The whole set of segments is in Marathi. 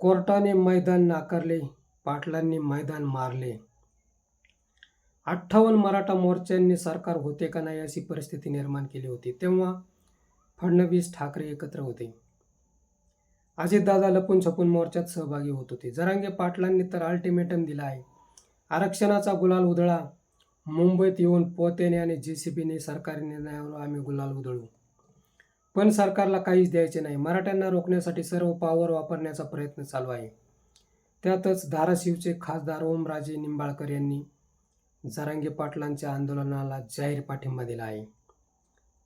कोर्टाने मैदान नाकारले पाटलांनी मैदान मारले. अठ्ठावन्न मराठा मोर्चांनी सरकार होते का नाही अशी परिस्थिती निर्माण केली होती. तेव्हा फडणवीस ठाकरे एकत्र होते. अजितदादा लपून छपून मोर्चात सहभागी होत होते. जरांगे पाटलांनी तर अल्टिमेटम दिला आहे. आरक्षणाचा गुलाल उधळा. मुंबईत येऊन पोतेने आणि जे सी बीने सरकारी निर्णयावर आम्ही गुलाल उधळू. पण सरकारला काहीच द्यायचे नाही. मराठ्यांना रोखण्यासाठी सर्व पॉवर वापरण्याचा प्रयत्न चालू आहे. त्यातच धाराशिवचे खासदार ओमराजे निंबाळकर यांनी जरांगे पाटलांच्या आंदोलनाला जाहीर पाठिंबा दिला आहे.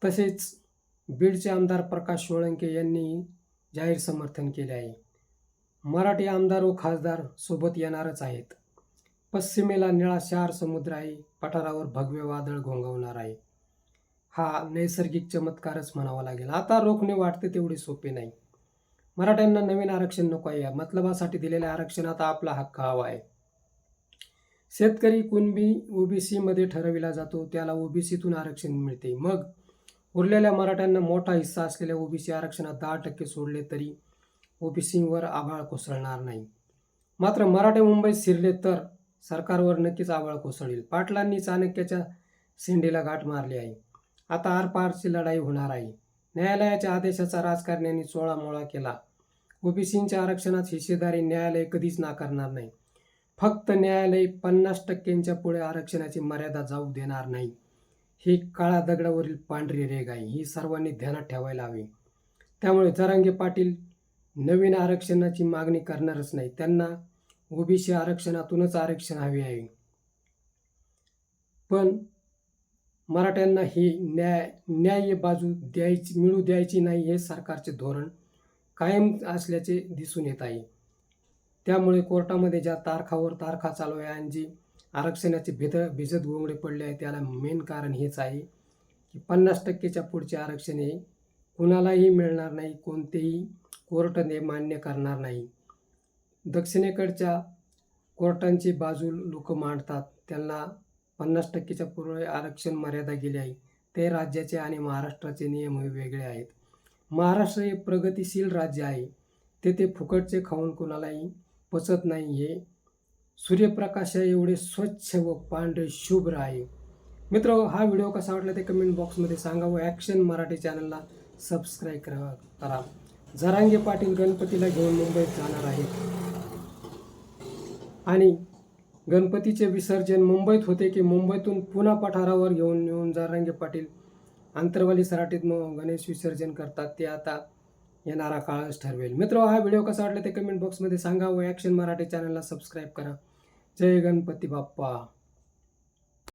तसेच बीडचे आमदार प्रकाश सोळंके यांनी जाहीर समर्थन केले आहे. मराठी आमदार व खासदार सोबत येणारच आहेत. पश्चिमेला निळा शार समुद्र आहे. पठारावर भगवे वादळ घोंगवणार आहे. हा नैसर्गिक चमत्कारच म्हणावा लागेल. आता रोखणे वाटते तेवढे सोपे नाही. मराठ्यांना नवीन आरक्षण नको आहे. मतलबासाठी दिलेल्या आरक्षणात आपला हक्क हवा आहे. शेतकरी कुणबी ओबीसीमध्ये ठरविला जातो त्याला ओबीसीतून आरक्षण मिळते. मग उरलेल्या मराठ्यांना मोठा हिस्सा असलेल्या ओबीसी आरक्षणात दहा टक्के सोडले तरी ओबीसीवर आभाळ कोसळणार नाही. मात्र मराठे मुंबईत शिरले तर सरकारवर नक्कीच आभाळ कोसळेल. पाटलांनी चाणक्याच्या शेंडीला गाठ मारली आहे. आता आरपारची लढाई होणार आहे. न्यायालयाच्या आदेशाचा राजकारण्यांनी चोळामोळा केला. ओबीसींच्या आरक्षणात हिस्सेदारी न्यायालय कधीच नाकारणार नाही. फक्त न्यायालय पन्नास टक्क्यांच्या पुढे आरक्षणाची मर्यादा जाऊ देणार नाही. ही काळा दगडावरील पांढरी रेग आहे. ही सर्वांनी ध्यानात ठेवायला हवी. त्यामुळे जरांगे पाटील नवीन आरक्षणाची मागणी करणारच नाही. त्यांना ओबीसी आरक्षणातूनच आरक्षण हवे आहे. पण मराठ्यांना ही न्याय न्याय्य बाजू द्यायची मिळू द्यायची नाही हे सरकारचे धोरण कायम असल्याचे दिसून येत आहे. त्यामुळे कोर्टामध्ये ज्या तारखावर तारखा चालू आहे आणि जी आरक्षणाचे भिद भिजत गोंगडे पडले आहे त्याला मेन कारण हेच आहे की पन्नास टक्केच्या पुढचे आरक्षण हे कुणालाही मिळणार नाही कोणतेही कोर्ट मान्य करणार नाही. दक्षिणेकडच्या कोर्टांची बाजू लोक मांडतात त्यांना पन्नास टक्केच्या पूर्व आरक्षण मर्यादा गेली आहे. ते राज्याचे आणि महाराष्ट्राचे नियम हे वेगळे आहेत. महाराष्ट्र हे प्रगतिशील राज्य आहे. तेथे फुकटचे खाऊन कोणालाही पचत नाही हे. सूर्यप्रकाशा एवढे स्वच्छ व पांढरे शुभ्र आहे. मित्र हा व्हिडिओ कसा वाटला ते कमेंट बॉक्समध्ये सांगा व ॲक्शन मराठी चॅनलला सबस्क्राईब करा करा. जरांगे पाटील गणपतीला घेऊन मुंबईत जाणार आहेत. आणि गणपतीचे विसर्जन मुंबईत होते की मुंबईतून पुन्हा पठारावर घेऊन येऊन जरांगे पाटील आंतरवाली सराटीत मग गणेश विसर्जन करतात ते आता येणारा काळच ठरवेल. मित्र हा व्हिडिओ कसा वाटला ते कमेंट बॉक्समध्ये सांगा व ॲक्शन मराठी चॅनलला सबस्क्राईब करा. जय गणपती बाप्पा.